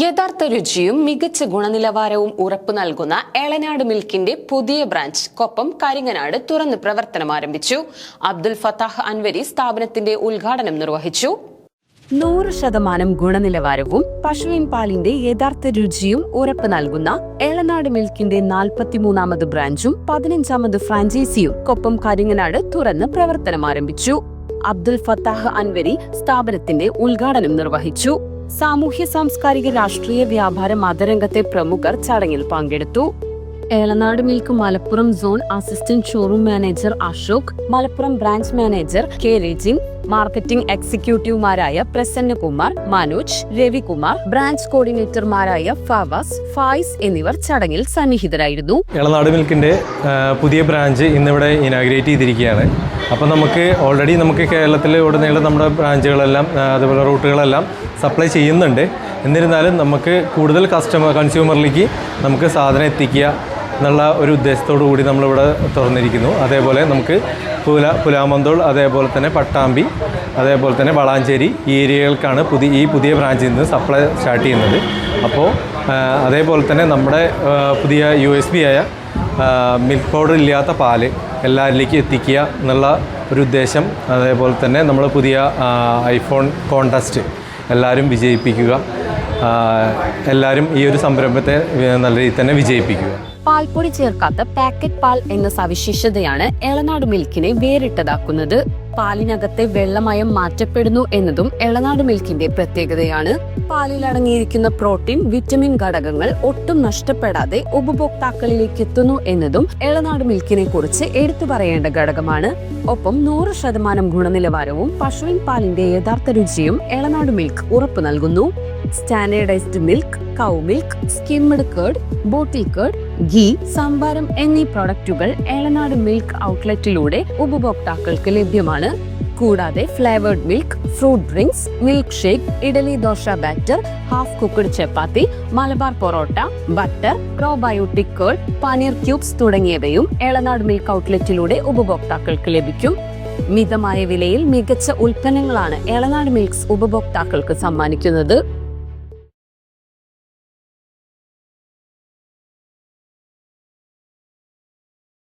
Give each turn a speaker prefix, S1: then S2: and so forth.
S1: യഥാർത്ഥ രുചിയും മികച്ച ഗുണനിലവാരവും ഉറപ്പു നൽകുന്ന എളനാട് മിൽക്കിന്റെ പുതിയ ബ്രാഞ്ച് കൊപ്പം കരിങ്ങനാട് തുറന്ന് പ്രവർത്തനം ആരംഭിച്ചു. അബ്ദുൽ ഫത്താഹ് അൻവരി സ്ഥാപനത്തിന്റെ ഉദ്ഘാടനം നിർവഹിച്ചു. നൂറ് ശതമാനം ഗുണനിലവാരവും പശുവിൻ പാലിന്റെ യഥാർത്ഥ രുചിയും ഉറപ്പ് നൽകുന്ന എളനാട് മിൽക്കിന്റെ നാൽപ്പത്തിമൂന്നാമത് ബ്രാഞ്ചും പതിനഞ്ചാമത് ഫ്രാഞ്ചൈസിയും കൊപ്പം കരിങ്ങനാട് തുറന്ന് പ്രവർത്തനം ആരംഭിച്ചു. അബ്ദുൽ ഫത്താഹ് അൻവരി സ്ഥാപനത്തിന്റെ ഉദ്ഘാടനം നിർവഹിച്ചു. സാമൂഹ്യ സാംസ്കാരിക രാഷ്ട്രീയ വ്യാപാര മതരംഗത്തെ പ്രമുഖർ ചടങ്ങിൽ പങ്കെടുത്തു. Elanad milk Malappuram zone assistant showroom manager Ashok Malappuram branch manager K Rajin marketing എക്സിക്യൂട്ടീവുമാരായ Prasannakumar Manoj Ravikumar branch കോർഡിനേറ്റർമാരായ ഫവാസ് ഫായിസ് എന്നിവർ ചടങ്ങിൽ സന്നിഹിതരായിരുന്നു.
S2: ഇളനാട് മിൽക്കിന്റെ പുതിയ ബ്രാഞ്ച് ഇന്നിവിടെ ഇനാഗ്രേറ്റ് ചെയ്തിരിക്കുകയാണ്. അപ്പോൾ നമുക്ക് ഓൾറെഡി നമുക്ക് കേരളത്തിൽ ഉടനീളം നമ്മുടെ ബ്രാഞ്ചുകളെല്ലാം അതുപോലെ റൂട്ടുകളെല്ലാം സപ്ലൈ ചെയ്യുന്നുണ്ട്. എന്നിരുന്നാലും നമുക്ക് കൂടുതൽ കസ്റ്റമർ കൺസ്യൂമറിലേക്ക് നമുക്ക് സാധനം എത്തിക്കുക എന്നുള്ള ഒരു ഉദ്ദേശത്തോടു കൂടി നമ്മളിവിടെ തുറന്നിരിക്കുന്നു. അതേപോലെ നമുക്ക് പുല പുലാമന്തോൾ അതേപോലെ തന്നെ പട്ടാമ്പി അതേപോലെ തന്നെ വളാഞ്ചേരി ഈ ഏരിയകൾക്കാണ് പുതിയ ഈ പുതിയ ബ്രാഞ്ചിൽ നിന്ന് സപ്ലൈ സ്റ്റാർട്ട് ചെയ്യുന്നത്. അപ്പോൾ അതേപോലെ തന്നെ നമ്മുടെ പുതിയ യു എസ് ബി ആയ മിൽക്ക് പൗഡർ ഇല്ലാത്ത പാൽ എല്ലാവരിലേക്കും എത്തിക്കുക എന്നുള്ള ഒരു ഉദ്ദേശം. അതേപോലെ തന്നെ നമ്മൾ പുതിയ ഐഫോൺ കോൺടസ്റ്റ് എല്ലാവരും വിജയിപ്പിക്കുക. എല്ലാവരും ഈ ഒരു സംരംഭത്തെ നല്ല രീതിയിൽ തന്നെ വിജയിപ്പിക്കുക.
S1: പാൽപ്പൊടി ചേർക്കാത്ത പാക്കറ്റ് പാൽ എന്ന സവിശേഷതയാണ് എളനാട് മിൽക്കിനെ വേറിട്ടതാക്കുന്നത്. പാലിനകത്തെ വെള്ളമയം മാറ്റപ്പെടുന്നു എന്നതും എളനാട് മിൽക്കിന്റെ പ്രത്യേകതയാണ്. പാലിൽ അടങ്ങിയിരിക്കുന്ന പ്രോട്ടീൻ വിറ്റമിൻ ഘടകങ്ങൾ ഒട്ടും നഷ്ടപ്പെടാതെ ഉപഭോക്താക്കളിലേക്ക് എത്തുന്നു എന്നതും എളനാട് മിൽക്കിനെ കുറിച്ച് എടുത്തു പറയേണ്ട ഘടകമാണ്. ഒപ്പം നൂറ് ശതമാനം ഗുണനിലവാരവും പശുവിൻ പാലിന്റെ യഥാർത്ഥ രുചിയും എളനാട് മിൽക്ക് ഉറപ്പു നൽകുന്നു. Standardised milk cow milk skimmed curd bottle curd ghee സംഭാരം എന്നീ പ്രൊഡക്റ്റുകൾ ഏളനാട് മിൽക്ക് ഔട്ട്ലെറ്റിലൂടെ ഉപഭോക്താക്കൾക്ക് ലഭ്യമാണ്. കൂടാതെ flavoured milk fruit drinks milk shake idli dosa batter half cooked chapati Malabar parotta butter probiotic curd paneer cubes തുടങ്ങിയവയും ഏളനാട് മിൽക്ക് ഔട്ട്ലെറ്റിലൂടെ ഉപഭോക്താക്കൾക്ക് ലഭിക്കും. മിതമായ വിലയിൽ മികച്ച ഉൽപ്പന്നങ്ങളാണ് ഏളനാട് മിൽക്സ് ഉപഭോക്താക്കൾക്ക് സമ്മാനിക്കുന്നത്.